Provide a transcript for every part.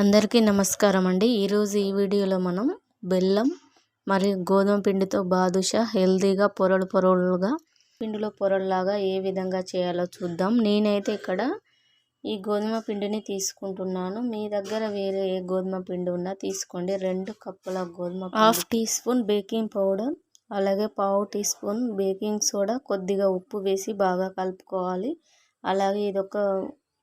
అందరికీ నమస్కారం అండి. ఈరోజు ఈ వీడియోలో మనం బెల్లం మరియు గోధుమ పిండితో బాదుషా హెల్తీగా పొరలు పొరలుగా పిండిలో పొరల్లాగా ఏ విధంగా చేయాలో చూద్దాం. నేనైతే ఇక్కడ ఈ గోధుమ పిండిని తీసుకుంటున్నాను. మీ దగ్గర వేరే ఏ గోధుమ పిండి ఉన్నా తీసుకోండి. రెండు కప్పుల గోధుమ half teaspoon baking powder అలాగే పావు టీ స్పూన్ బేకింగ్ సోడా కొద్దిగా ఉప్పు వేసి బాగా కలుపుకోవాలి. అలాగే ఇదొక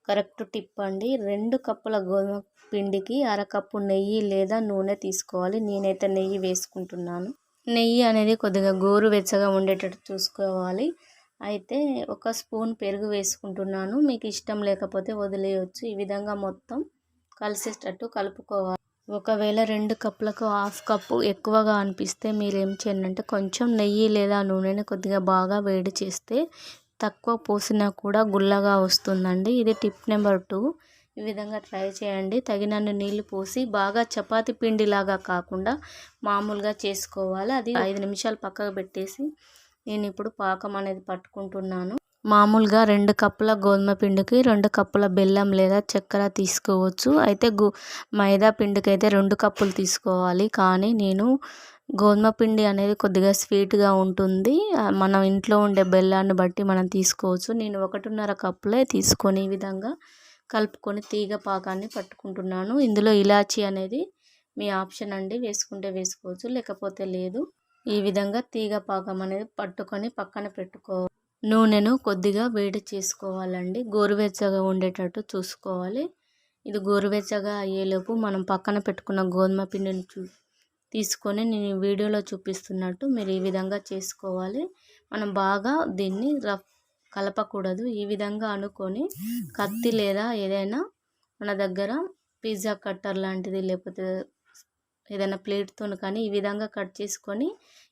కరెక్ట్ టిప్ అండి. రెండు కప్పుల గోధుమ పిండికి అరకప్పు నెయ్యి లేదా నూనె తీసుకోవాలి. నేనైతే నెయ్యి వేసుకుంటున్నాను. నెయ్యి అనేది కొద్దిగా గోరువెచ్చగా ఉండేటట్టు చూసుకోవాలి. అయితే ఒక స్పూన్ పెరుగు వేసుకుంటున్నాను. మీకు ఇష్టం లేకపోతే వదిలేయచ్చు. ఈ విధంగా మొత్తం కలిసేటట్టు కలుపుకోవాలి. ఒకవేళ రెండు కప్పులకు హాఫ్ కప్పు ఎక్కువగా అనిపిస్తే మీరు ఏం చేయండి అంటే కొంచెం నెయ్యి లేదా నూనెని కొద్దిగా బాగా వేడి చేస్తే తక్కువ పోసినా కూడా గుల్లగా వస్తుందండి. ఇది టిప్ నెంబర్ టూ. ఈ విధంగా ట్రై చేయండి. తగినన్ని నీళ్ళు పోసి బాగా చపాతి పిండిలాగా కాకుండా మామూలుగా చేసుకోవాలి. అది ఐదు నిమిషాలు పక్కకు పెట్టేసి నేను ఇప్పుడు పాకం అనేది పట్టుకుంటున్నాను. మామూలుగా రెండు కప్పుల గోధుమ పిండికి రెండు కప్పుల బెల్లం లేదా చక్కెర తీసుకోవచ్చు. అయితే గు మైదా పిండికి అయితే రెండు కప్పులు తీసుకోవాలి. కానీ నేను గోధుమ పిండి అనేది కొద్దిగా స్వీట్గా ఉంటుంది. మనం ఇంట్లో ఉండే బెల్లాన్ని బట్టి మనం తీసుకోవచ్చు. నేను ఒకటిన్నర కప్పులే తీసుకొని ఈ విధంగా కలుపుకొని తీగ పాకాన్ని పట్టుకుంటున్నాను. ఇందులో ఇలాచీ అనేది మీ ఆప్షన్ అండి. వేసుకుంటే వేసుకోవచ్చు లేకపోతే లేదు. ఈ విధంగా తీగ పాకం అనేది పట్టుకొని పక్కన పెట్టుకో నూనెను కొద్దిగా వేడి చేసుకోవాలండి. గోరువెచ్చగా ఉండేటట్టు చూసుకోవాలి. ఇది గోరువెచ్చగా అయ్యేలోపు మనం పక్కన పెట్టుకున్న గోధుమ పిండిని చూ తీసుకొని నేను వీడియోలో చూపిస్తున్నట్టు మీరు ఈ విధంగా చేసుకోవాలి. మనం బాగా దీన్ని రఫ్ కలపకూడదు. ఈ విధంగా అనుకొని కత్తి లేదా ఏదైనా మన దగ్గర పిజ్జా కట్టర్ లాంటిది లేకపోతే ఏదైనా ప్లేట్తో కానీ ఈ విధంగా కట్ చేసుకొని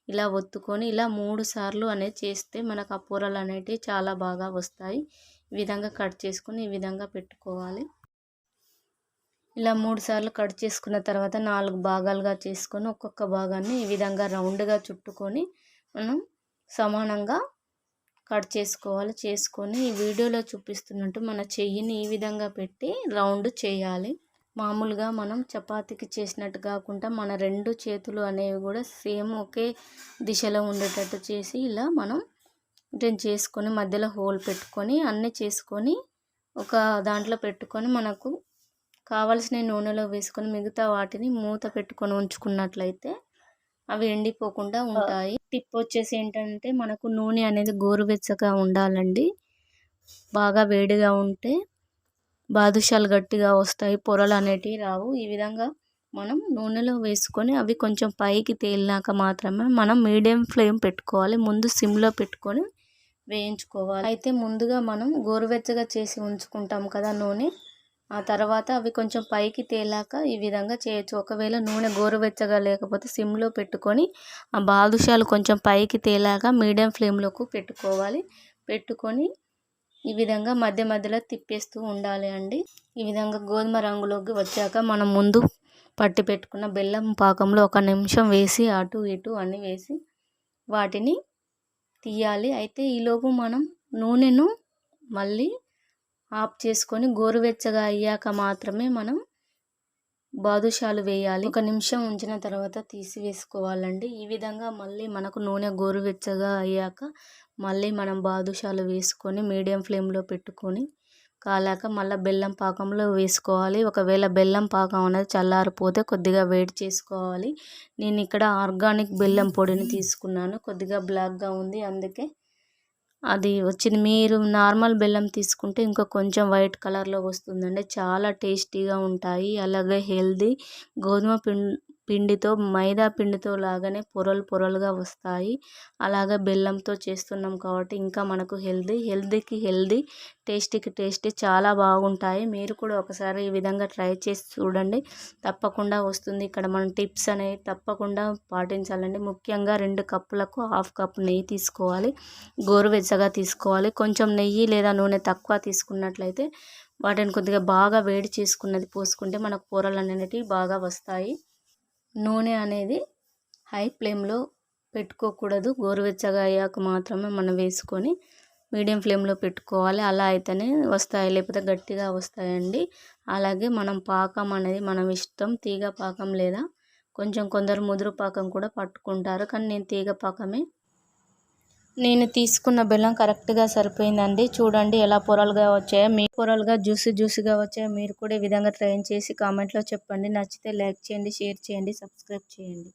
ఇలా ఒత్తుకొని ఇలా మూడు సార్లు అనేది చేస్తే మనకు ఆ కూరలు అనేటివి చాలా బాగా వస్తాయి. ఈ విధంగా కట్ చేసుకొని ఈ విధంగా పెట్టుకోవాలి. ఇలా మూడు సార్లు కట్ చేసుకున్న తర్వాత నాలుగు భాగాలుగా చేసుకొని ఒక్కొక్క భాగాన్ని ఈ విధంగా రౌండ్గా చుట్టుకొని మనం సమానంగా కట్ చేసుకోవాలి. చేసుకొని ఈ వీడియోలో చూపిస్తున్నట్టు మన చెయ్యిని ఈ విధంగా పెట్టి రౌండ్ చేయాలి. మామూలుగా మనం చపాతీకి చేసినట్టు కాకుండా మన రెండు చేతులు అనేవి కూడా సేమ్ ఒకే దిశలో ఉండేటట్టు చేసి ఇలా మనం రిటర్న్ చేసుకొని మధ్యలో హోల్ పెట్టుకొని అన్నీ చేసుకొని ఒక దాంట్లో పెట్టుకొని మనకు కావలసిన నూనెలో వేసుకొని మిగతా వాటిని మూత పెట్టుకొని ఉంచుకున్నట్లయితే అవి ఎండిపోకుండా ఉంటాయి. టిప్ వచ్చేసి ఏంటంటే మనకు నూనె అనేది గోరువెచ్చగా ఉండాలండి. బాగా వేడిగా ఉంటే బాదుషాలు గట్టిగా వస్తాయి. పొరలు అనేటివి రావు. ఈ విధంగా మనం నూనెలో వేసుకొని అవి కొంచెం పైకి తేలినాక మాత్రమే మనం మీడియం ఫ్లేమ్ పెట్టుకోవాలి. ముందు సిమ్లో పెట్టుకొని వేయించుకోవాలి. అయితే ముందుగా మనం గోరువెచ్చగా చేసి ఉంచుకుంటాం కదా నూనె. ఆ తర్వాత అవి కొంచెం పైకి తేలాక ఈ విధంగా చేయొచ్చు. ఒకవేళ నూనె గోరువెచ్చగా లేకపోతే సిమ్లో పెట్టుకొని ఆ బాదుషాలు కొంచెం పైకి తేలాక మీడియం ఫ్లేమ్లోకి పెట్టుకోవాలి. పెట్టుకొని ఈ విధంగా మధ్య మధ్యలో తిప్పేస్తూ ఉండాలి అండి. ఈ విధంగా గోధుమ రంగులోకి వచ్చాక మనం ముందు పట్టి పెట్టుకున్న బెల్లం పాకంలో ఒక నిమిషం వేసి అటు ఇటు అన్నీ వేసి వాటిని తీయాలి. అయితే ఈలోపు మనం నూనెను మళ్ళీ ఆఫ్ చేసుకొని గోరువెచ్చగా అయ్యాక మాత్రమే మనం బాదుషాలు వేయాలి. ఒక నిమిషం ఉంచిన తర్వాత తీసి వేసుకోవాలండి ఈ విధంగా మళ్ళీ మనకు నూనె గోరువెచ్చగా అయ్యాక మళ్ళీ మనం బాదుషాలు వేసుకొని మీడియం ఫ్లేమ్లో పెట్టుకొని కాలాక మళ్ళీ బెల్లం పాకంలో వేసుకోవాలి. ఒకవేళ బెల్లం పాకం అనేది చల్లారిపోతే కొద్దిగా వేడి చేసుకోవాలి. నేను ఇక్కడ ఆర్గానిక్ బెల్లం పొడిని తీసుకున్నాను. కొద్దిగా బ్లాక్గా ఉంది. అందుకే అది వచ్చింది. మీరు నార్మల్ బెల్లం తీసుకుంటే ఇంకా కొంచెం వైట్ కలర్లో వస్తుందండి. చాలా టేస్టీగా ఉంటాయి. అలాగే హెల్దీ. గోధుమ పిండి పిండితో మైదా పిండితో లాగానే పొరలు పొరలుగా వస్తాయి. అలాగే బెల్లంతో చేస్తున్నాం కాబట్టి ఇంకా మనకు హెల్దీ హెల్దీకి హెల్దీ టేస్టీకి టేస్టీ చాలా బాగుంటాయి. మీరు కూడా ఒకసారి ఈ విధంగా ట్రై చేసి చూడండి. తప్పకుండా వస్తుంది. ఇక్కడ మనం టిప్స్ అనేవి తప్పకుండా పాటించాలండి. ముఖ్యంగా రెండు కప్పులకు హాఫ్ కప్ నెయ్యి తీసుకోవాలి. గోరువెచ్చగా తీసుకోవాలి. కొంచెం నెయ్యి లేదా నూనె తక్కువ తీసుకున్నట్లయితే వాటిని కొద్దిగా బాగా వేడి చేసుకున్నది పోసుకుంటే మనకు పొరలు అనేటివి బాగా వస్తాయి. నూనె అనేది హై ఫ్లేమ్లో పెట్టుకోకూడదు. గోరువెచ్చగా అయ్యాక మాత్రమే మనం వేసుకొని మీడియం ఫ్లేమ్లో పెట్టుకోవాలి. అలా అయితేనే వస్తాయి లేకపోతే గట్టిగా వస్తాయండి. అలాగే మనం పాకం అనేది మనం ఇష్టం తీగ పాకం లేదా కొంచెం కొందరు ముదురు పాకం కూడా పట్టుకుంటారు. కానీ నేను తీగ పాకమే నేను తీసుకున్న బెల్లం కరెక్ట్గా సరిపోయిందండి. చూడండి ఎలా పొరలుగా వచ్చాయో. మీ పొరలుగా జ్యూస్ జ్యూస్గా వచ్చాయో మీరు కూడా ఈ విధంగా ట్రై చేసి కామెంట్లో చెప్పండి. నచ్చితే లైక్ చేయండి షేర్ చేయండి సబ్స్క్రైబ్ చేయండి.